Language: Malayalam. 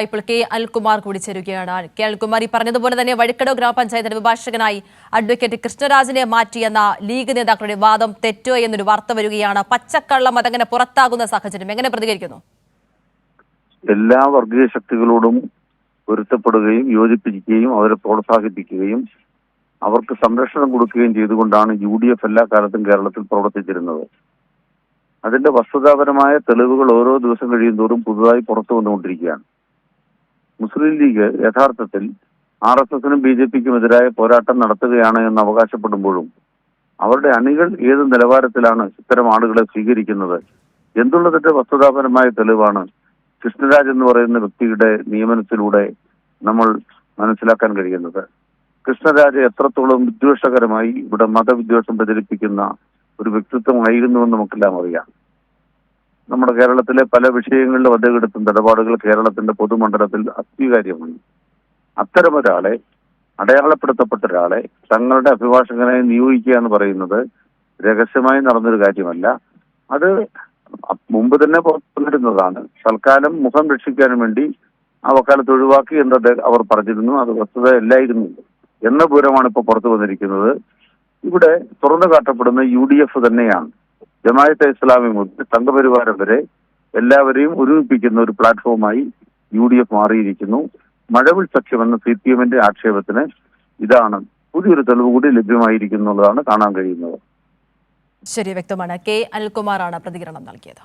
ഇപ്പോൾ കെ. അൽകുമാർ കൂടി ചേരുകയാണ്. കെ. അൽകുമാർ ഈ പറഞ്ഞതുപോലെ തന്നെ വഴിക്കടവ് ഗ്രാമപഞ്ചായത്തിന്റെ അഭിഭാഷകനായി അഡ്വക്കേറ്റ് കൃഷ്ണരാജിനെ മാറ്റിയെന്ന ലീഗ് നേതാക്കളുടെ വാദം തെറ്റോ എന്നൊരു വാർത്ത വരികയാണ്. പച്ചക്കള്ളം അതങ്ങനെ പുറത്താകുന്ന സാഹചര്യം എങ്ങനെ പ്രതികരിക്കുന്നു? എല്ലാ വർഗീയ ശക്തികളോടും പൊരുത്തപ്പെടുകയും യോജിപ്പിക്കുകയും അവരെ പ്രോത്സാഹിപ്പിക്കുകയും അവർക്ക് സംരക്ഷണം കൊടുക്കുകയും ചെയ്തുകൊണ്ടാണ് യു ഡി എഫ് എല്ലാ കാലത്തും കേരളത്തിൽ പ്രവർത്തിച്ചിരുന്നത്. അതിന്റെ വസ്തുതാപരമായ തെളിവുകൾ ഓരോ ദിവസം കഴിയുന്തോറും പുതുതായി പുറത്തു വന്നുകൊണ്ടിരിക്കുകയാണ്. മുസ്ലിം ലീഗ് യഥാർത്ഥത്തിൽ ആർ എസ് എസിനും ബി ജെ പിക്കും എതിരായ പോരാട്ടം നടത്തുകയാണ് എന്ന് അവകാശപ്പെടുമ്പോഴും അവരുടെ അണികൾ ഏത് നിലവാരത്തിലാണ് ഇത്തരം ആളുകളെ സ്വീകരിക്കുന്നത്? എന്തുള്ളതിന്റെ വസ്തുതാപരമായ തെളിവാണ് കൃഷ്ണരാജ് എന്ന് പറയുന്ന വ്യക്തിയുടെ നിയമനത്തിലൂടെ നമ്മൾ മനസ്സിലാക്കാൻ കഴിയുന്നത്. കൃഷ്ണരാജ് എത്രത്തോളം വിദ്വേഷകരമായി ഇവിടെ മതവിദ്വേഷം പ്രചരിപ്പിക്കുന്ന ഒരു വ്യക്തിത്വമായിരുന്നുവെന്ന് നമുക്കെല്ലാം അറിയാം. നമ്മുടെ കേരളത്തിലെ പല വിഷയങ്ങളിലും അദ്ദേഹം നിലപാടുകൾ കേരളത്തിന്റെ പൊതുമണ്ഡലത്തിൽ അസ്വീകാര്യമാണ്. അത്തരമൊരാളെ അടയാളപ്പെടുത്തപ്പെട്ട ഒരാളെ തങ്ങളുടെ അഭിഭാഷകനെ നിയോഗിക്കുക എന്ന് പറയുന്നത് രഹസ്യമായി നടന്നൊരു കാര്യമല്ല. അത് മുമ്പ് തന്നെ പുറത്തു വന്നിരുന്നതാണ് തൽക്കാലം മുഖം രക്ഷിക്കാനും വേണ്ടി ആ വക്കാലത്ത് ഒഴിവാക്കി എന്ന് അവർ പറഞ്ഞിരുന്നു. അത് വസ്തുത അല്ലായിരുന്നു. എന്ന പൂരമാണ് ഇപ്പോൾ പുറത്തു വന്നിരിക്കുന്നത്. ഇവിടെ തുറന്നു കാട്ടപ്പെടുന്ന യു ഡി എഫ് തന്നെയാണ്. ജമായത്തെ ഇസ്ലാമി മുതൽ സംഘപരിവാരം വരെ എല്ലാവരെയും ഒരുമിപ്പിക്കുന്ന ഒരു പ്ലാറ്റ്ഫോമായി യു ഡി എഫ് മാറിയിരിക്കുന്നു. മഴവിൽ സഖ്യമെന്ന സി പി എമ്മിന്റെ ആക്ഷേപത്തിന് ഇതാണ് പുതിയൊരു തെളിവ് കൂടി ലഭ്യമായിരിക്കുന്നുള്ളതാണ് കാണാൻ കഴിയുന്നത്. ശരി വ്യക്തമാണ്. കെ അനിൽകുമാറാണ് പ്രതികരണം നൽകിയത്.